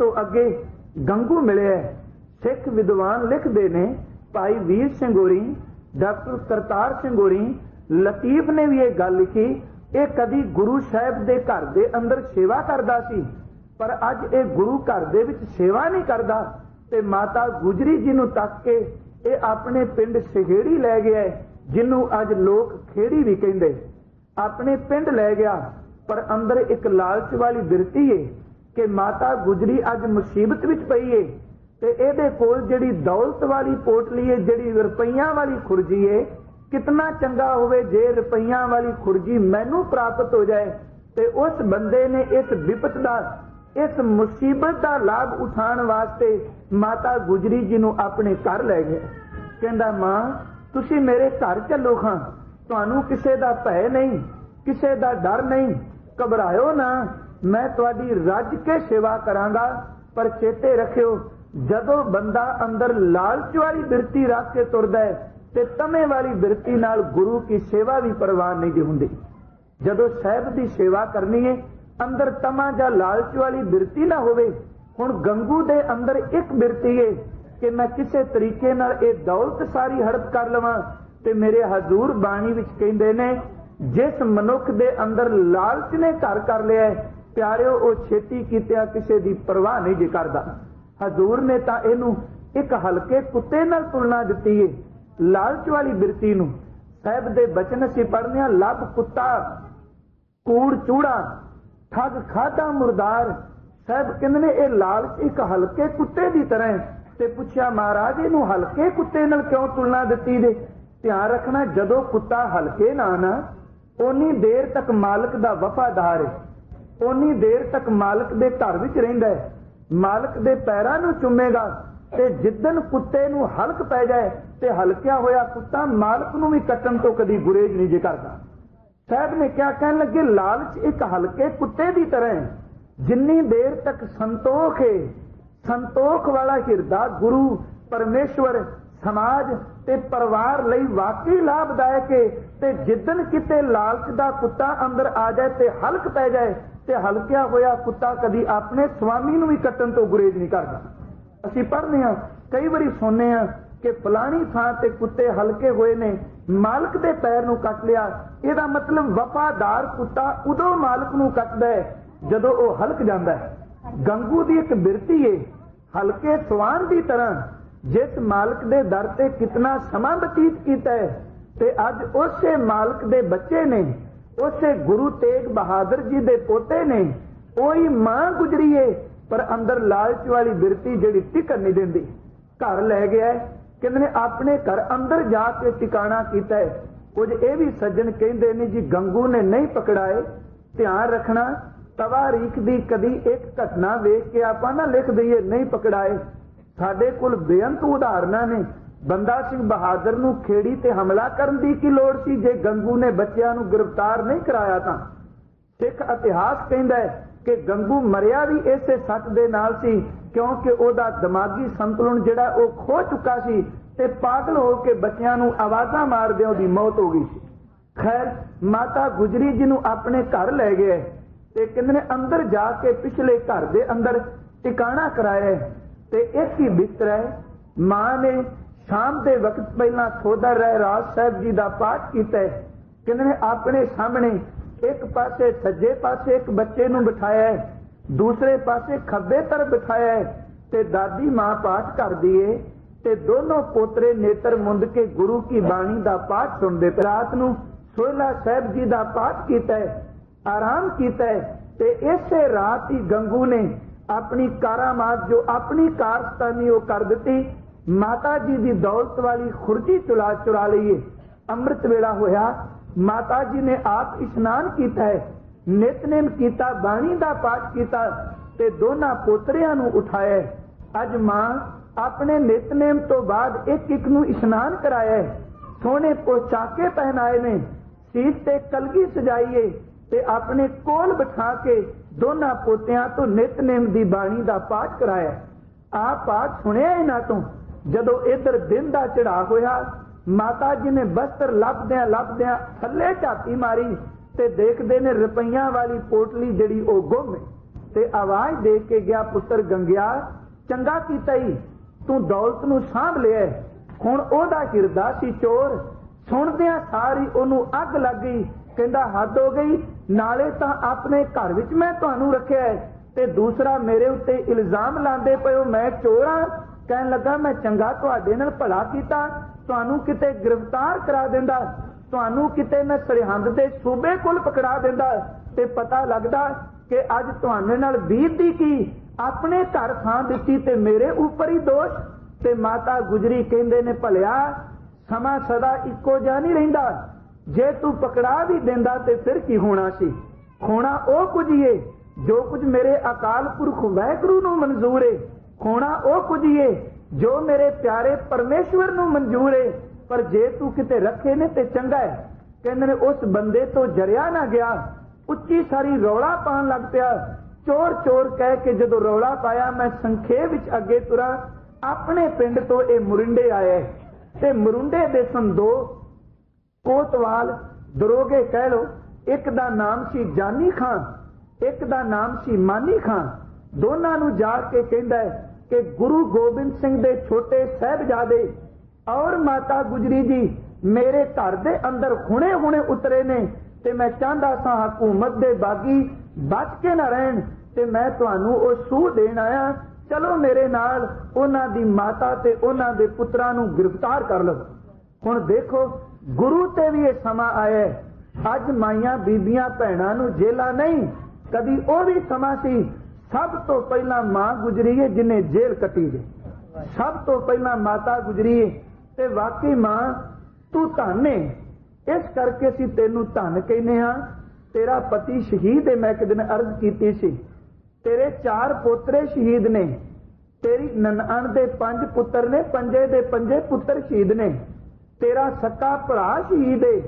ਤੋਂ ਅੱਗੇ ਗੰਗੂ ਮਿਲਿਆ ਸਿੱਖ ਵਿਦਵਾਨ ਲਿਖਦੇ ਨੇ, ਭਾਈ ਵੀਰ ਸਿੰਘ ਹੋਰੀ, ਡਾਕਟਰ ਕਰਤਾਰ ਸਿੰਘ ਹੋਰੀ, ਲਤੀਫ ਨੇ ਵੀ ਇਹ ਗੱਲ ਲਿਖੀ, ਇਹ ਕਦੀ ਗੁਰੂ ਸਾਹਿਬ ਦੇ ਘਰ ਦੇ ਅੰਦਰ ਸੇਵਾ ਕਰਦਾ ਸੀ, ਪਰ ਅੱਜ ਇਹ ਗੁਰੂ ਘਰ ਦੇ ਵਿੱਚ ਸੇਵਾ ਨਹੀਂ ਕਰਦਾ ਤੇ ਮਾਤਾ ਗੁਜਰੀ ਜੀ ਨੂੰ ਤੱਕ ਕੇ ਇਹ ਆਪਣੇ ਪਿੰਡ ਸਿਹੇੜੀ ਲੈ ਗਿਆ ਜਿਹਨੂੰ ਅੱਜ ਲੋਕ ਖੇੜੀ ਵੀ ਕਹਿੰਦੇ। ਆਪਣੇ ਪਿੰਡ ਲੈ ਗਿਆ, ਪਰ ਅੰਦਰ ਇੱਕ ਲਾਲਚ ਵਾਲੀ ਬਿਰਤੀ ਏ। ਕਿ ਮਾਤਾ ਗੁਜਰੀ ਅੱਜ ਮੁਸੀਬਤ ਵਿੱਚ ਪਈ ਏ ਤੇ ਇਹਦੇ ਕੋਲ ਜਿਹੜੀ ਦੌਲਤ ਵਾਲੀ ਪੋਟਲੀ ਏ ਜਿਹੜੀ ਰੁਪਈਆਂ ਵਾਲੀ ਖੁਰਜੀ ਏ, ਕਿਤਨਾ ਚੰਗਾ ਹੋਵੇ ਜੇ ਰੁਪਈਆਂ ਵਾਲੀ ਖੁਰਜੀ ਮੈਨੂੰ ਪ੍ਰਾਪਤ ਹੋ ਜਾਏ ਤੇ ਉਸ ਬੰਦੇ ਨੇ ਇਸ ਵਿਪਤ ਦਾ, ਇਸ ਮੁਸੀਬਤ ਦਾ ਲਾਭ ਉਠਾਉਣ ਵਾਸਤੇ ਮਾਤਾ ਗੁਜਰੀ ਜੀ ਨੂੰ ਆਪਣੇ ਘਰ ਲੈ ਗਿਆ ਕਹਿੰਦਾ, ਮਾਂ, ਤੁਸੀਂ ਮੇਰੇ ਘਰ ਚੱਲੋ ਖਾਂ ਤੁਹਾਨੂੰ ਕਿਸੇ ਦਾ ਭੈ ਨਹੀਂ, ਕਿਸੇ ਦਾ ਡਰ ਨਹੀਂ। ਘਬਰਾਇਓ ਨਾ। ਮੈਂ ਤੁਹਾਡੀ ਰੱਜ ਕੇ ਸੇਵਾ ਕਰਾਂਗਾ, ਪਰ ਚੇਤੇ ਰੱਖਿਓ, ਜਦੋਂ ਬੰਦਾ ਅੰਦਰ ਲਾਲਚ ਵਾਲੀ ਬਿਰਤੀ ਰੱਖ ਕੇ ਤੁਰਦਾ ਹੈ, ਤੇ ਤਮੇ ਵਾਲੀ ਬਿਰਤੀ ਨਾਲ ਗੁਰੂ ਕੀ ਸੇਵਾ ਵੀ ਪ੍ਰਵਾਨ ਨਹੀਂ ਜੀ ਹੁੰਦੀ। ਜਦੋਂ ਸਾਹਿਬ ਦੀ ਸੇਵਾ ਕਰਨੀ ਹੈ, ਅੰਦਰ ਤਮਾ ਜਾਂ ਲਾਲਚ ਵਾਲੀ ਬਿਰਤੀ ਨਾ ਹੋਵੇ, ਹੁਣ ਗੰਗੂ ਦੇ ਅੰਦਰ ਇੱਕ ਬਿਰਤੀ ਹੈ ਕਿ ਮੈਂ ਕਿਸੇ ਤਰੀਕੇ ਨਾਲ ਇਹ ਦੌਲਤ ਸਾਰੀ ਹੜਪ ਕਰ ਲਵਾਂ, ਤੇ ਮੇਰੇ ਹਜ਼ੂਰ ਬਾਣੀ ਵਿੱਚ ਕਹਿੰਦੇ ਨੇ, ਜਿਸ ਮਨੁੱਖ ਦੇ ਅੰਦਰ ਲਾਲਚ ਨੇ ਘਰ ਕਰ ਲਿਆ ਪਿਆਰਿਓ, ਉਹ ਛੇਤੀ ਕੀਤਿਆ ਕਿਸੇ ਦੀ ਪਰਵਾਹ ਨਹੀਂ ਜੇ ਕਰਦਾ। ਹਜ਼ੂਰ ਨੇ ਤਾਂ ਇਹਨੂੰ ਇੱਕ ਹਲਕੇ ਕੁੱਤੇ ਨਾਲ ਤੁਲਨਾ ਦਿੱਤੀ ਹੈ ਲਾਲਚ ਵਾਲੀ ਬਿਰਤੀ ਨੂੰ ਸਾਹਿਬ ਦੇ ਬਚਨ ਅਸੀਂ ਪੜ੍ਹਨੇ ਆ ਲੱਭ ਕੁੱਤਾ, ਕੂੜ ਚੂੜਾ, ਠੱਗ ਖਾਦਾ ਮੁਰਦਾਰ। ਸਾਹਿਬ ਕਹਿੰਦੇ ਨੇ, ਇਹ ਲਾਲਚ ਇੱਕ ਹਲਕੇ ਕੁੱਤੇ ਦੀ ਤਰ੍ਹਾਂ ਤੇ ਪੁੱਛਿਆ, ਮਹਾਰਾਜ, ਇਹਨੂੰ ਹਲਕੇ ਕੁੱਤੇ ਨਾਲ ਕਿਉਂ ਤੁਲਨਾ ਦਿੱਤੀ ਦੇ ਧਿਆਨ ਰੱਖਣਾ, ਜਦੋਂ ਕੁੱਤਾ ਹਲਕੇ ਨਾ ਨਾ ਓਨੀ ਦੇਰ ਤੱਕ ਮਾਲਕ ਦਾ ਵਫਾਦਾਰ ਹੈ ਓਨੀ ਦੇਰ ਤੱਕ ਮਾਲਕ ਦੇ ਘਰ ਵਿੱਚ ਰਹਿੰਦਾ ਹੈ। ਮਾਲਕ ਦੇ ਪੈਰਾਂ ਨੂੰ ਚੁੰਮੇਗਾ ਤੇ ਜਿੱਦਨ ਕੁੱਤੇ ਨੂੰ ਹਲਕ ਪੈ ਜਾਏ ਤੇ ਹਲਕਿਆ ਹੋਇਆ ਕੁੱਤਾ ਮਾਲਕ ਨੂੰ ਵੀ ਕੱਟਣ ਤੋਂ ਕਦੀ ਗੁਰੇਜ਼ ਨਹੀਂ ਜੇ ਕਰਦਾ। ਸਾਹਿਬ ਨੇ ਕਿਹਾ ਕਹਿਣ ਲੱਗੇ, ਲਾਲਚ ਇੱਕ ਹਲਕੇ ਕੁੱਤੇ ਦੀ ਤਰ੍ਹਾਂ ਹੈ। ਜਿੰਨੀ ਦੇਰ ਤੱਕ ਸੰਤੋਖ ਹੈ ਸੰਤੋਖ ਵਾਲਾ ਹਿਰਦਾ ਗੁਰੂ, ਪਰਮੇਸ਼ਵਰ, ਸਮਾਜ ਤੇ ਪਰਿਵਾਰ ਲਈ ਵਾਕਈ ਲਾਭਦਾਇਕ ਹੈ ਤੇ ਜਿੱਦਨ ਕਿਤੇ ਲਾਲਚ ਦਾ ਕੁੱਤਾ ਅੰਦਰ ਆ ਜਾਏ ਤੇ ਹਲਕ ਪੈ ਜਾਏ ਤੇ ਹਲਕਿਆ ਹੋਇਆ ਕੁੱਤਾ ਕਦੀ ਆਪਣੇ ਸਵਾਮੀ ਨੂੰ ਵੀ ਕੱਟਣ ਤੋਂ ਗੁਰੇਜ਼ ਨਹੀਂ ਕਰਦਾ। ਅਸੀਂ ਪੜ੍ਹਦੇ ਹਾਂ, ਕਈ ਵਾਰੀ ਸੁਣਨੇ ਆ ਕਿ ਫਲਾਣੀ ਥਾਂ ਤੇ ਕੁੱਤੇ ਹਲਕੇ ਹੋਏ ਨੇ, ਮਾਲਕ ਦੇ ਪੈਰ ਨੂੰ ਕੱਟ ਲਿਆ, ਇਹਦਾ ਮਤਲਬ ਵਫਾਦਾਰ ਕੁੱਤਾ ਉਦੋਂ ਮਾਲਕ ਨੂੰ ਕੱਟਦਾ ਹੈ ਜਦੋਂ ਉਹ ਹਲਕ ਜਾਂਦਾ ਹੈ। ਗੰਗੂ ਦੀ ਇੱਕ ਬਿਰਤੀ ਏ, ਹਲਕੇ ਸਵਾਨ ਦੀ ਤਰ੍ਹਾਂ, ਜਿਸ ਮਾਲਕ ਦੇ ਦਰ ਤੇ ਕਿਤਨਾ ਸਮਾਂ ਬਤੀਤ ਕੀਤਾ ਹੈ ਤੇ ਅੱਜ ਉਸੇ ਮਾਲਕ ਦੇ ਬੱਚੇ ਨੇ, ਉਸੇ ਗੁਰੂ ਤੇਗ ਬਹਾਦਰ ਜੀ ਦੇ ਪੋਤੇ ਨੇ, ਉਹੀ ਮਾਂ ਗੁਜਰੀ ਏ ਪਰ ਅੰਦਰ ਲਾਲਚ ਵਾਲੀ ਬਿਰਤੀ ਜਿਹੜੀ ਟਿਕਣ ਨਹੀਂ ਦਿੰਦੀ। ਘਰ ਲੈ ਗਿਆ ਕਹਿੰਦੇ ਨੇ ਆਪਣੇ ਘਰ ਅੰਦਰ ਜਾ ਕੇ ਟਿਕਾਣਾ ਕੀਤਾ ਹੈ। ਕੁਝ ਇਹ ਵੀ ਸੱਜਣ ਕਹਿੰਦੇ ਨੇ ਜੀ, ਗੰਗੂ ਨੇ ਨਹੀਂ ਪਕੜਾਏ, ਧਿਆਨ ਰੱਖਣਾ ਤਵਾਰੀਖ ਦੀ ਕਦੀ ਇੱਕ ਘਟਨਾ ਵੇਖ ਕੇ ਆਪਾਂ ਨਾ ਲਿਖ ਦਈਏ, ਨਹੀਂ ਪਕੜਾਏ। ਸਾਡੇ ਕੋਲ ਬੇਅੰਤ ਉਦਾਹਰਨਾਂ ਨੇ ਬੰਦਾ ਸਿੰਘ ਬਹਾਦਰ ਨੂੰ ਖੇੜੀ ਤੇ ਹਮਲਾ ਕਰਨ ਦੀ ਕੀ ਲੋੜ ਸੀ? ਜੇ ਗੰਗੂ ਨੇ ਬੱਚਿਆਂ ਨੂੰ ਗ੍ਰਿਫਤਾਰ ਨਹੀਂ ਕਰਾਇਆ ਤਾਂ? ਸਿੱਖ ਇਤਿਹਾਸ ਕਹਿੰਦਾ ਹੈ ਕਿ ਗੰਗੂ ਮਰਿਆ ਵੀ ਇਸੇ ਸੱਚ ਦੇ ਨਾਲ ਸੀ, ਕਿਉਂਕਿ ਉਹਦਾ ਦਿਮਾਗੀ ਸੰਤੁਲਨ ਜਿਹੜਾ ਉਹ ਖੋ ਚੁੱਕਾ ਸੀ ਤੇ ਪਾਗਲ ਹੋ ਕੇ ਬੱਚਿਆਂ ਨੂੰ ਆਵਾਜ਼ਾਂ ਮਾਰਦੇ ਉਹਦੀ ਮੌਤ ਹੋ ਗਈ ਸੀ। ਖੈਰ, ਮਾਤਾ ਗੁਜਰੀ ਜੀ ਨੂੰ ਆਪਣੇ ਘਰ ਲੈ ਗਏ ਤੇ ਕਹਿੰਦੇ ਨੇ ਅੰਦਰ ਜਾ ਕੇ ਪਿਛਲੇ ਘਰ ਦੇ ਅੰਦਰ ਟਿਕਾਣਾ ਕਰਾਇਆ ਤੇ ਇੱਕ ਹੀ ਬਿਸਤਰਾ ਹੈ? ਮਾਂ ਨੇ ਸ਼ਾਮ ਦੇ ਵਕਤ ਪਹਿਲਾਂ ਸੋਦਰ ਰਹਿ ਰਾਜ ਸਾਹਿਬ ਜੀ ਦਾ ਪਾਠ ਕੀਤਾ ਕਹਿੰਦੇ ਨੇ, ਆਪਣੇ ਸਾਹਮਣੇ ਇੱਕ ਪਾਸੇ ਸੱਜੇ ਪਾਸੇ ਇੱਕ ਬੱਚੇ ਨੂੰ ਬਿਠਾਇਆ ਦੂਸਰੇ ਪਾਸੇ ਖੱਬੇ ਤਰਫ ਬਿਠਾਇਆ ਤੇ ਦਾਦੀ ਮਾਂ ਪਾਠ ਕਰਦੀ ਏ ਤੇ ਦੋਨੋਂ ਪੋਤਰੇ ਨੇਤਰ ਮੁੰਦ ਕੇ ਗੁਰੂ ਕੀ ਬਾਣੀ ਦਾ ਪਾਠ ਸੁਣਦੇ ਪਏ। ਰਾਤ ਨੂੰ ਸੋਹਿਲਾ ਸਾਹਿਬ ਜੀ ਦਾ ਪਾਠ ਕੀਤਾ ਆਰਾਮ ਕੀਤਾ ਤੇ ਇਸੇ ਰਾਤ ਹੀ ਗੰਗੂ ਨੇ ਆਪਣੀ ਕਾਰਾਮਾਤ ਜੋ ਆਪਣੀ ਕਾਰਸਤਾਨੀ ਉਹ ਕਰ ਦਿੱਤੀ ਮਾਤਾ ਜੀ ਦੀ ਦੌਲਤ ਵਾਲੀ ਖੁਰਜੀ ਚੁਰਾ ਚੁਰਾ ਲਈਏ। ਅੰਮ੍ਰਿਤ ਵੇਲਾ ਹੋਇਆ। ਮਾਤਾ ਜੀ ਨੇ ਆਪ ਇਸ਼ਨਾਨ ਕੀਤਾ ਹੈ। ਨਿਤਨੇਮ ਕੀਤਾ, ਬਾਣੀ ਦਾ ਪਾਠ ਕੀਤਾ ਤੇ ਦੋਨਾਂ ਪੋਤਰਿਆਂ ਨੂੰ ਉਠਾਇਆ ਅੱਜ ਮਾਂ ਆਪਣੇ ਨਿਤਨੇਮ ਤੋਂ ਬਾਅਦ ਇੱਕ ਇੱਕ ਨੂੰ ਇਸ਼ਨਾਨ ਕਰਾਇਆ ਸੋਹਣੇ ਪੋਚਾਕੇ ਪਹਿਨਾਏ ਨੇ। ਸੀਟ ਤੇ ਕਲਗੀ ਸਜਾਈਏ ਤੇ ਆਪਣੇ ਕੋਲ ਬਿਠਾ ਕੇ ਦੋਨਾਂ ਪੋਤਿਆਂ ਤੋਂ ਨਿਤਨੇਮ ਦੀ ਬਾਣੀ ਦਾ ਪਾਠ ਕਰਾਇਆ। ਆ ਪਾਠ ਸੁਣਿਆ ਇਹਨਾਂ ਤੋਂ? ਜਦੋਂ ਇਧਰ ਦਿਨ ਦਾ ਚੜਾ ਹੋਇਆ, ਮਾਤਾ ਜੀ ਨੇ ਬਸਤਰ ਲੱਭਦਿਆਂ ਲੱਭਦਿਆਂ ਥੱਲੇ ਝਾਤੀ ਮਾਰੀ ਤੇ ਦੇਖਦੇ ਨੇ ਰੁਪਈਆਂ ਵਾਲੀ ਪੋਟਲੀ ਜਿਹੜੀ ਉਹ ਗੁੰਮ ਹੈ। ਤੇ ਆਵਾਜ਼ ਦੇ ਕੇ ਗਿਆ ਪੁੱਤਰ ਗੰਗਿਆ, ਚੰਗਾ ਕੀਤਾ ਹੀ ਤੂੰ ਦੌਲਤ ਨੂੰ ਸਾਂਭ ਲਿਆ ਹੁਣ ਉਹਦਾ ਕਿਰਦਾ ਸੀ ਚੋਰ। ਸੁਣਦਿਆਂ ਸਾਰੀ ਉਹਨੂੰ ਅੱਗ ਲੱਗ ਗਈ। ਕਹਿੰਦਾ, ਹੱਦ ਹੋ ਗਈ, ਨਾਲੇ ਤਾਂ ਆਪਣੇ ਘਰ ਵਿੱਚ ਮੈਂ ਤੁਹਾਨੂੰ ਰੱਖਿਆ ਤੇ ਦੂਸਰਾ ਮੇਰੇ ਉੱਤੇ ਇਲਜ਼ਾਮ ਲਾਉਂਦੇ ਪਏ ਮੈਂ ਚੋਰ ਹਾਂ ਕਹਿਣ ਲੱਗਾ, ਮੈਂ ਚੰਗਾ ਤੁਹਾਡੇ ਨਾਲ ਭਲਾ ਕੀਤਾ। ਤੁਹਾਨੂੰ ਕਿਤੇ ਗ੍ਰਿਫਤਾਰ ਕਰਾ ਦਿੰਦਾ। ਤੁਹਾਨੂੰ ਕਿਤੇ ਮੈਂ ਸਰਹੰਦ ਦੇ ਸੂਬੇ ਕੋਲ ਪਕੜਾ ਦਿੰਦਾ। ਤੇ ਪਤਾ ਲੱਗਦਾ ਕਿ ਅੱਜ ਤੁਹਾਡੇ ਨਾਲ ਬੀਤਦੀ ਕੀ? ਆਪਣੇ ਘਰ ਥਾਂ ਦਿੱਤੀ ਤੇ ਮੇਰੇ ਉੱਪਰ ਹੀ ਦੋਸ਼। ਤੇ ਮਾਤਾ ਗੁਜਰੀ ਕਹਿੰਦੇ ਨੇ, ਭਲਿਆ, ਸਮਾਂ ਸਦਾ ਇੱਕੋ ਜਿਹਾ ਨਹੀਂ ਰਹਿੰਦਾ। ਜੇ ਤੂੰ ਪਕੜਾ ਵੀ ਦਿੰਦਾ ਤੇ ਫਿਰ ਕੀ ਹੋਣਾ ਸੀ? ਹੋਣਾ ਉਹ ਕੁਝ ਹੀ ਏ, ਜੋ ਕੁਝ ਮੇਰੇ ਅਕਾਲ ਪੁਰਖ ਵਾਹਿਗੁਰੂ ਨੂੰ ਮਨਜ਼ੂਰ ਏ। ਹੋਣਾ ਉਹ ਕੁਝ ਹੀ ਏ, ਜੋ ਮੇਰੇ ਪਿਆਰੇ ਪਰਮੇਸ਼ਵਰ ਨੂੰ ਮਨਜ਼ੂਰ ਏ। ਪਰ ਜੇ ਤੂੰ ਕਿਤੇ ਰੱਖੇ ਨੇ ਤੇ ਚੰਗਾ ਹੈ ਕਹਿੰਦੇ ਨੇ, ਉਸ ਬੰਦੇ ਤੋਂ ਜਰਿਆ ਨਾ ਗਿਆ। ਉੱਚੀ ਸਾਰੀ ਰੌਲਾ ਪਾਉਣ ਲੱਗ ਪਿਆ। ਚੋਰ ਚੋਰ ਕਹਿ ਕੇ ਜਦੋਂ ਰੌਲਾ ਪਾਇਆ, ਮੈਂ ਸੰਖੇਪ ਵਿੱਚ ਅੱਗੇ ਤੁਰਾ ਆਪਣੇ ਪਿੰਡ ਤੋਂ ਇਹ ਮੁਰਿੰਡੇ ਆਏ। ਤੇ ਮੁਰਿੰਡੇ ਦੇ ਸਨ ਦੋ ਕੋਤਵਾਲ ਦਰੋਗੇ ਕਹਿ ਲੋ ਇੱਕ ਦਾ ਨਾਮ ਸੀ ਜਾਨੀ ਖਾਨ ਇੱਕ ਦਾ ਨਾਮ ਸੀ ਮਾਨੀ ਖਾਨ ਦੋਨਾਂ ਨੂੰ ਜਾ ਕੇ ਕਹਿੰਦਾ ਕਿ ਗੁਰੂ ਗੋਬਿੰਦ ਸਿੰਘ ਦੇ ਛੋਟੇ ਸਹਿਬਜ਼ਾਦੇ ਔਰ ਮਾਤਾ ਗੁਜਰੀ ਜੀ ਮੇਰੇ ਘਰ ਦੇ ਅੰਦਰ ਹੁਣੇ ਹੁਣੇ ਉਤਰੇ ਨੇ ਤੇ ਮੈਂ ਚਾਹੁੰਦਾ ਸਾਂ ਹਕੂਮਤ ਦੇ ਬਾਗੀ ਬਚ ਕੇ ਨਾ ਰਹਿਣ ਤੇ ਮੈਂ ਤੁਹਾਨੂੰ ਉਹ ਸੂਹ ਦੇਣ ਆਇਆ। ਚਲੋ ਮੇਰੇ ਨਾਲ ਉਹਨਾਂ ਦੀ ਮਾਤਾ ਤੇ ਉਹਨਾਂ ਦੇ ਪੁੱਤਰਾਂ ਨੂੰ ਗ੍ਰਿਫਤਾਰ ਕਰ ਲਓ ਹੁਣ ਦੇਖੋ, ਗੁਰੂ ਤੇ ਵੀ ਇਹ ਸਮਾਂ ਆਇਆ ਅੱਜ ਮਾਈਆਂ ਬੀਬੀਆਂ ਭੈਣਾਂ ਨੂੰ ਜੇਲਾ ਨਹੀਂ, ਕਦੀ ਉਹ ਵੀ ਸਮਾਂ ਸੀ ਸਭ ਤੋਂ ਪਹਿਲਾਂ ਮਾਂ ਗੁਜਰੀ ਹੈ ਜਿਨੇ ਜੇਲ੍ਹ ਕੱਟੀ ਜੇ। ਸਭ ਤੋਂ ਪਹਿਲਾਂ ਮਾਤਾ ਗੁਜਰੀ ਹੈ ਤੇ ਵਾਕਈ ਮਾਂ, ਤੂੰ ਧੰਨ ਇਸ ਕਰਕੇ ਅਸੀਂ ਤੈਨੂੰ ਧੰਨ ਕਹਿੰਦੇ ਹਾਂ। ਤੇਰਾ ਪਤੀ ਸ਼ਹੀਦ ਹੈ ਮੈਂ ਇੱਕ ਦਿਨ ਅਰਜ਼ ਕੀਤੀ ਸੀ। ਤੇਰੇ ਚਾਰ ਪੋਤਰੇ ਸ਼ਹੀਦ ਨੇ। ਤੇਰੀ ਨਨਣ ਦੇ ਪੰਜ ਪੁੱਤਰ ਨੇ, ਪੰਜੇ ਦੇ ਪੰਜੇ ਪੁੱਤਰ ਸ਼ਹੀਦ ਨੇ। ਤੇਰਾ ਸੱਕਾ ਭਰਾ ਸ਼ਹੀਦ ਏ।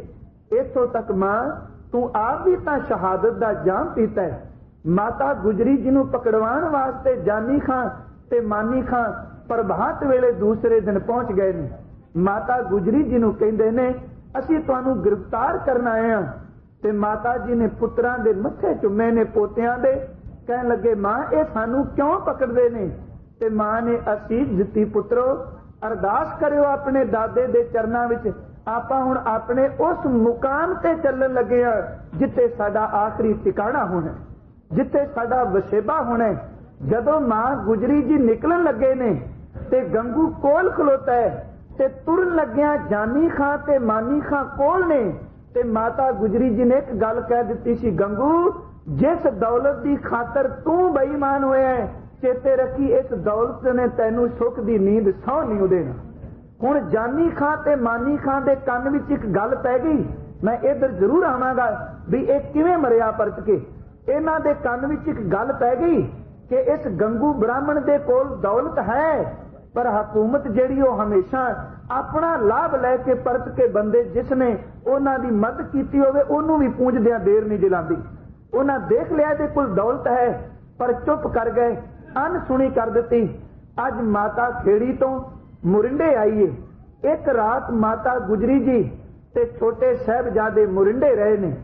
ਇਥੋਂ ਤੱਕ ਮਾਂ, ਤੂੰ ਆਪ ਵੀ ਤਾਂ ਸ਼ਹਾਦਤ ਦਾ ਜਾਮ ਪੀਤਾ ਹੈ ਮਾਤਾ ਗੁਜਰੀ ਜੀ ਨੂੰ ਪਕੜਵਾਉਣ ਵਾਸਤੇ ਜਾਨੀ ਖਾਂ ਤੇ ਮਾਨੀ ਖਾਂ ਪ੍ਰਭਾਤ ਵੇਲੇ ਦੂਸਰੇ ਦਿਨ ਪਹੁੰਚ ਗਏ ਨੇ। ਮਾਤਾ ਗੁਜਰੀ ਜੀ ਨੂੰ ਕਹਿੰਦੇ ਨੇ, ਅਸੀਂ ਤੁਹਾਨੂੰ ਗ੍ਰਿਫਤਾਰ ਕਰਨ ਆਏ ਹਾਂ। ਤੇ ਮਾਤਾ ਜੀ ਨੇ ਪੁੱਤਰਾਂ ਦੇ ਮੱਥੇ ਚੁੰਮੇ ਨੇ ਪੋਤਿਆਂ ਦੇ, ਕਹਿਣ ਲੱਗੇ, ਮਾਂ, ਇਹ ਸਾਨੂੰ ਕਿਉਂ ਪਕੜਦੇ ਨੇ? ਤੇ ਮਾਂ ਨੇ ਅਸੀਂ ਜਿੱਤੀ ਪੁੱਤਰੋ, ਅਰਦਾਸ ਕਰਿਓ ਆਪਣੇ ਦਾਦੇ ਦੇ ਚਰਨਾਂ ਵਿੱਚ। ਆਪਾਂ ਹੁਣ ਆਪਣੇ ਉਸ ਮੁਕਾਮ ਤੇ ਚੱਲਣ ਲੱਗੇ ਆ ਜਿੱਥੇ ਸਾਡਾ ਆਖਰੀ ਟਿਕਾਣਾ ਹੋਣਾ ਜਿੱਥੇ ਸਾਡਾ ਵਸੇਬਾ ਹੋਣਾ ਜਦੋਂ ਮਾਂ ਗੁਜਰੀ ਜੀ ਨਿਕਲਣ ਲੱਗੇ ਨੇ ਤੇ ਗੰਗੂ ਕੋਲ ਖਲੋਤਾ ਹੈ ਤੇ ਤੁਰਨ ਲੱਗਿਆ ਜਾਨੀ ਖਾਂ ਤੇ ਮਾਨੀ ਖਾਂ ਕੋਲ ਨੇ ਤੇ ਮਾਤਾ ਗੁਜਰੀ ਜੀ ਨੇ ਇੱਕ ਗੱਲ ਕਹਿ ਦਿੱਤੀ ਸੀ, ਗੰਗੂ, ਜਿਸ ਦੌਲਤ ਦੀ ਖਾਤਰ ਤੂੰ ਬੇਈਮਾਨ ਹੋਇਆ ਚੇਤੇ ਰੱਖੀ ਇਸ ਦੌਲਤ ਨੇ ਤੈਨੂੰ ਸੁੱਖ ਦੀ ਨੀਂਦ ਸੌ ਨਹੀਂ ਦੇਣਾ। ਹੁਣ ਜਾਨੀ ਖਾਂ ਤੇ ਮਾਨੀ ਖਾਂ ਦੇ ਕੰਨ ਵਿੱਚ ਇੱਕ ਗੱਲ ਪੈ ਗਈ, ਮੈਂ ਇਧਰ ਜ਼ਰੂਰ ਆਵਾਂਗਾ ਵੀ ਇਹ ਕਿਵੇਂ ਮਰਿਆ ਪਰਤ ਕੇ? ਇਹਨਾਂ ਦੇ ਕੰਨ ਵਿੱਚ ਇੱਕ ਗੱਲ ਪੈ ਗਈ ਕਿ ਇਸ ਗੰਗੂ ਬ੍ਰਾਹਮਣ ਦੇ ਕੋਲ ਦੌਲਤ ਹੈ, ਪਰ ਹਕੂਮਤ ਜਿਹੜੀ ਉਹ ਹਮੇਸ਼ਾ ਆਪਣਾ ਲਾਭ ਲੈ ਕੇ ਪਰਤ ਕੇ ਬੰਦੇ ਜਿਸ ਨੇ ਉਹਨਾਂ ਦੀ ਮਦਦ ਕੀਤੀ ਹੋਵੇ, ਉਹਨੂੰ ਵੀ ਪੂੰਝਦਿਆਂ ਦੇਰ ਨਹੀਂ ਜਲਾਉਂਦੀ। ਉਹਨਾਂ ਦੇਖ ਲਿਆ ਇਹਦੇ ਕੋਲ ਦੌਲਤ ਹੈ, ਪਰ ਚੁੱਪ ਕਰ ਗਏ ਅਨਸੁਣੀ ਕਰ ਦਿੱਤੀ। ਅੱਜ ਮਾਤਾ ਖੇੜੀ ਤੋਂ ਮੁਰਿੰਡੇ ਆਈਏ। ਇੱਕ ਰਾਤ ਮਾਤਾ ਗੁਜਰੀ ਜੀ ਤੇ ਛੋਟੇ ਸਹਿਬਜ਼ਾਦੇ ਮੁਰਿੰਡੇ ਰਹੇ ਨੇ।